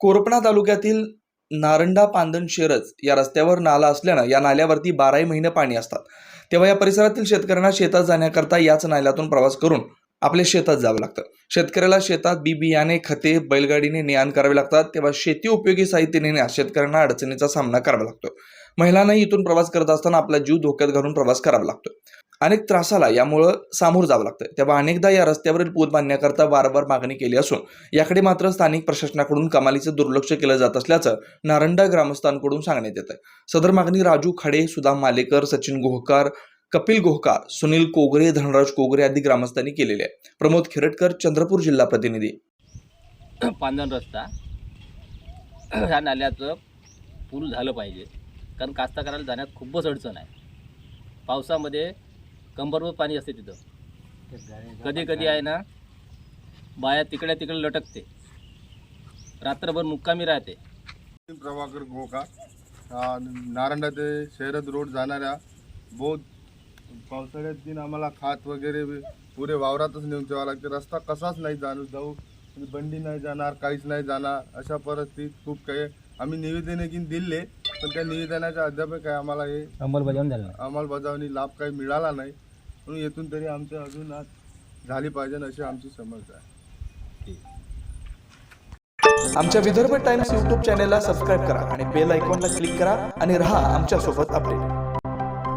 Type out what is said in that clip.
कोरपणा तालुक्यातील नारंडा पांदन शेरज या रस्त्यावर नाला असल्यानं या नाल्यावरती बाराही महिने पाणी असतात. तेव्हा या परिसरातील शेतकऱ्यांना शेतात जाण्याकरता याच नाल्यातून प्रवास करून आपल्या शेतात जावं लागतं. शेतकऱ्याला शेतात बी बियाणे खते बैलगाडीने ने आण करावे लागतात तेव्हा शेती उपयोगी साहित्य नेण्यास शेतकऱ्यांना अडचणीचा सामना करावा लागतो. महिलांनाही इथून प्रवास करत असताना आपला जीव धोक्यात घालून प्रवास करावा लागतो. अनेक त्रासाला यामुळं सामोरं जावं लागतं. तेव्हा अनेकदा या रस्त्यावरील पूल बांधण्याकरता वारंवार मागणी केली असून याकडे मात्र स्थानिक प्रशासनाकडून कमालीचं दुर्लक्ष केलं जात असल्याचं नारंडा ग्रामस्थांकडून सांगण्यात येतं. सदर मागणी राजू खडे सुदाम मालेकर सचिन गोहकार कपिल गोहकार सुनील कोगरे धनराज कोगरे आदी ग्रामस्थांनी केलेली आहे प्रमोद खिरटकर चंद्रपूर जिल्हा प्रतिनिधी. पांधन रस्ता. ह्या नाल्याचं पूल झालं पाहिजे. कारण कास्तकाराला जाण्यात खूपच अडचण आहे. पावसामध्ये कंबरवर पाणी असते तिथं. कधी कधी आहे ना बाया तिकडे तिकडे लटकते. रात्रभर मुक्कामी राहते. प्रभाकर गोका नारंडा ते शहरात रोड जाणाऱ्या बहुत पावसाळ्यात दिन आम्हाला खात वगैरे पुरे वावरातच नेऊन ठेवावं लागते. रस्ता कसाच नाही जाणू जाऊ. बंडी नाही जाणार काहीच नाही जाणार. अशा परिस्थितीत खूप काही आम्ही निवेदन दिले पण त्या निवेदनाच्या अद्याप काय आम्हाला हे अंमलबजावणी झालं अंमलबजावणी लाभ काही मिळाला नाही. म्हणून येथून तरी आमच्या अजून आज झाली पाहिजे अशी आमची समज आहे. आमच्या विदर्भ टाइम्स यूट्यूब चॅनेलला सबस्क्राईब करा आणि बेल आयकॉनला क्लिक करा आणि रहा आमच्यासोबत अपडेट.